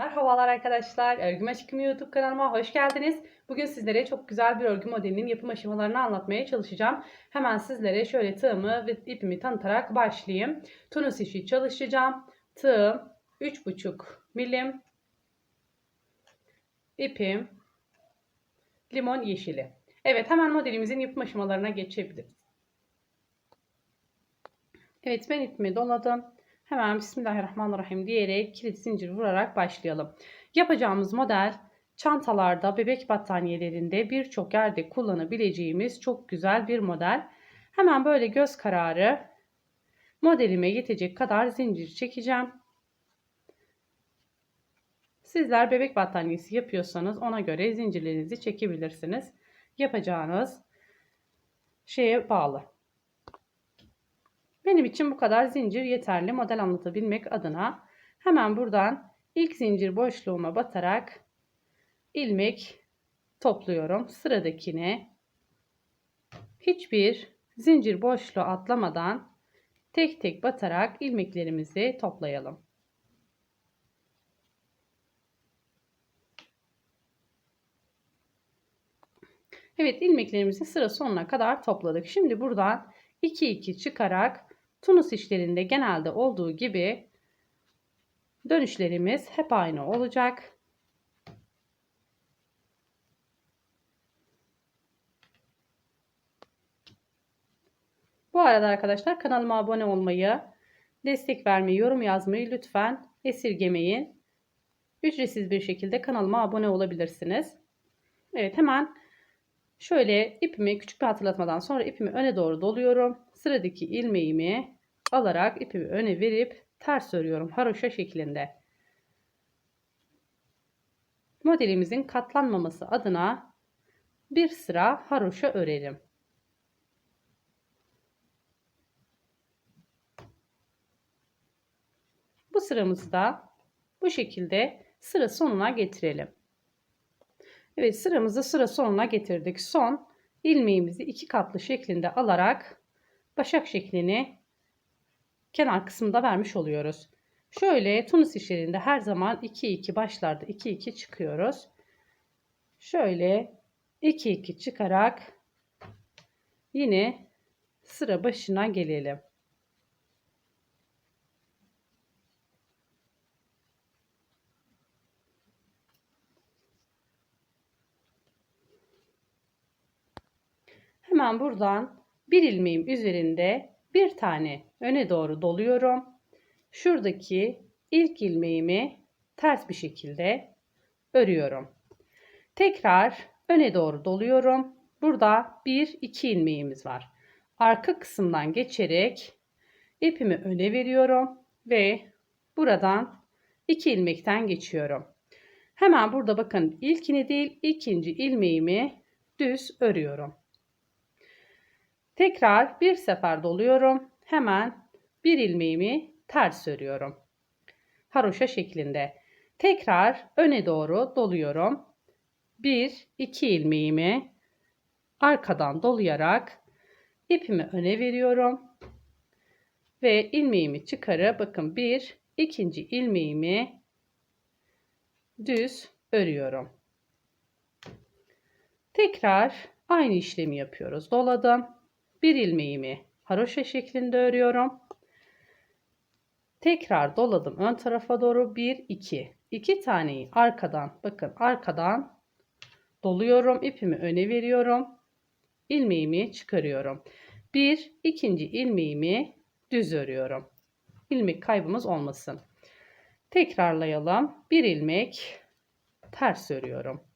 Merhabalar arkadaşlar. Örgü Aşkım YouTube kanalıma hoş geldiniz. Bugün sizlere çok güzel bir örgü modelinin yapım aşamalarını anlatmaya çalışacağım. Hemen sizlere şöyle tığımı ve ipimi tanıtarak başlayayım. Tunus işi çalışacağım. Tığım 3,5 milim. İpim limon yeşili. Evet hemen modelimizin yapım aşamalarına geçebiliriz. Evet ben ipimi doladım. Hemen Bismillahirrahmanirrahim diyerek kilit zincir vurarak başlayalım. Yapacağımız model çantalarda, bebek battaniyelerinde birçok yerde kullanabileceğimiz çok güzel bir model. Hemen böyle göz kararı modelime yetecek kadar zincir çekeceğim. Sizler bebek battaniyesi yapıyorsanız ona göre zincirlerinizi çekebilirsiniz. Yapacağınız şeye bağlı. Benim için bu kadar zincir yeterli model anlatabilmek adına hemen buradan ilk zincir boşluğuma batarak ilmek topluyorum. Sıradakine hiçbir zincir boşluğu atlamadan tek tek batarak ilmeklerimizi toplayalım. Evet ilmeklerimizi sıra sonuna kadar topladık. Şimdi buradan 2 2 çıkarak Tunus işlerinde genelde olduğu gibi dönüşlerimiz hep aynı olacak. Bu arada arkadaşlar kanalıma abone olmayı, destek vermeyi, yorum yazmayı lütfen esirgemeyin. Ücretsiz bir şekilde kanalıma abone olabilirsiniz. Evet hemen şöyle ipimi küçük bir hatırlatmadan sonra ipimi öne doğru doluyorum sıradaki ilmeğimi alarak ipimi öne verip ters örüyorum haroşa şeklinde. Modelimizin katlanmaması adına bir sıra haroşa örelim. Bu sıramızı da bu şekilde sıra sonuna getirelim. Evet sıramızı sıra sonuna getirdik. Son ilmeğimizi iki katlı şeklinde alarak başak şeklini kenar kısmında vermiş oluyoruz. Şöyle Tunus işlerinde her zaman 2 2 başlarda 2 2 çıkıyoruz. Şöyle 2 2 çıkarak yine sıra başına gelelim. Hemen buradan bir ilmeğim üzerinde bir tane öne doğru doluyorum. Şuradaki ilk ilmeğimi ters bir şekilde örüyorum. Tekrar öne doğru doluyorum. Burada bir iki ilmeğimiz var. Arka kısımdan geçerek ipimi öne veriyorum ve buradan iki ilmekten geçiyorum. Hemen burada bakın ilkini değil ikinci ilmeğimi düz örüyorum. Tekrar bir sefer doluyorum. Hemen bir ilmeğimi ters örüyorum. Haroşa şeklinde. Tekrar öne doğru doluyorum. Bir, iki ilmeğimi arkadan dolayarak ipimi öne veriyorum. Ve ilmeğimi çıkarıp bakın bir, ikinci ilmeğimi düz örüyorum. Tekrar aynı işlemi yapıyoruz. Doladım bir ilmeğimi haroşa şeklinde örüyorum. Tekrar doladım ön tarafa doğru. 1 2 2 taneyi arkadan bakın arkadan doluyorum. İpimi öne veriyorum. İlmeğimi çıkarıyorum. Bir ikinci ilmeğimi düz örüyorum. İlmek kaybımız olmasın. Tekrarlayalım. Bir ilmek ters örüyorum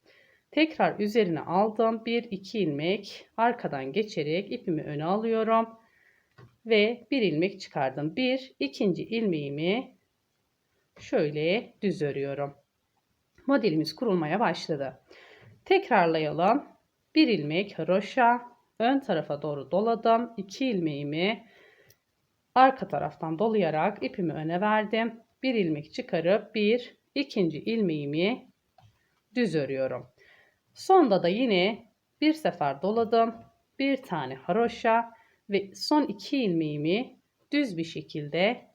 Tekrar üzerine aldım. Bir iki ilmek arkadan geçerek ipimi öne alıyorum. Ve bir ilmek çıkardım. Bir ikinci ilmeğimi şöyle düz örüyorum. Modelimiz kurulmaya başladı. Tekrarlayalım. Bir ilmek haroşa ön tarafa doğru doladım. 2 ilmeğimi arka taraftan dolayarak ipimi öne verdim. Bir ilmek çıkarıp bir ikinci ilmeğimi düz örüyorum. Sonda da yine bir sefer doladım. Bir tane haroşa ve son iki ilmeğimi düz bir şekilde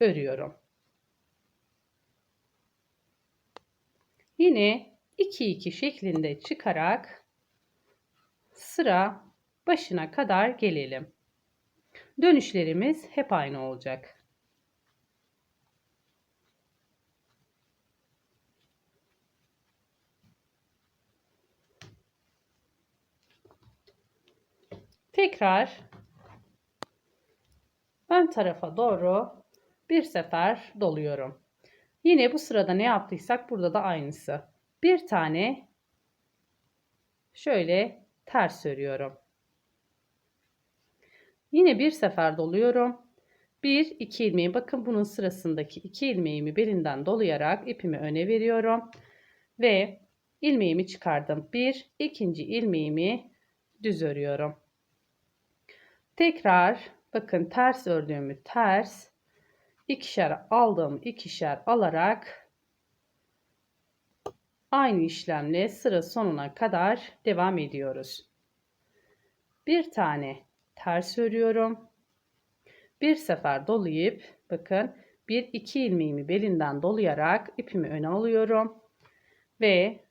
örüyorum. Yine 2 2 şeklinde çıkarak sıra başına kadar gelelim. Dönüşlerimiz hep aynı olacak. Tekrar ön tarafa doğru bir sefer doluyorum. Yine bu sırada ne yaptıysak burada da aynısı. Bir tane şöyle ters örüyorum. Yine bir sefer doluyorum. Bir iki ilmeği bakın bunun sırasındaki iki ilmeğimi belinden dolayarak ipimi öne veriyorum ve ilmeğimi çıkardım. Bir ikinci ilmeğimi düz örüyorum. Tekrar bakın ters ördüğümü ters ikişer aldım ikişer alarak aynı işlemle sıra sonuna kadar devam ediyoruz. Bir tane ters örüyorum. Bir sefer dolayıp bakın bir iki ilmeğimi belinden dolayarak ipimi öne alıyorum ve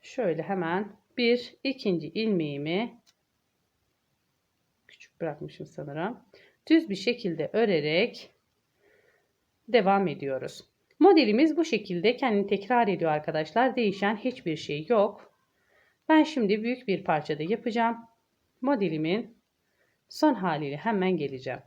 şöyle hemen bir ikinci ilmeğimi bırakmışım sanırım düz bir şekilde örerek devam ediyoruz. Modelimiz bu şekilde kendini tekrar ediyor arkadaşlar. Değişen hiçbir şey yok. Ben şimdi büyük bir parçada yapacağım. Modelimin son haliyle hemen geleceğim.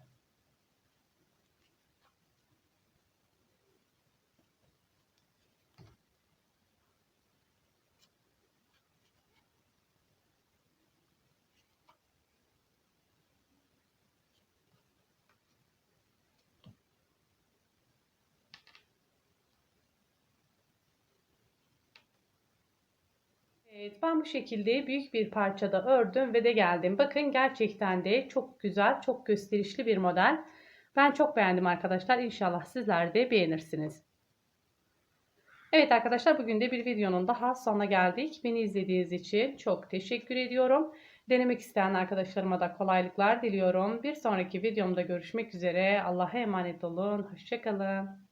Evet, ben bu şekilde büyük bir parçada ördüm ve de geldim. Bakın gerçekten de çok güzel, çok gösterişli bir model. Ben çok beğendim arkadaşlar. İnşallah sizler de beğenirsiniz. Evet arkadaşlar bugün de bir videonun daha sonuna geldik. Beni izlediğiniz için çok teşekkür ediyorum. Denemek isteyen arkadaşlarıma da kolaylıklar diliyorum. Bir sonraki videomda görüşmek üzere. Allah'a emanet olun. Hoşçakalın.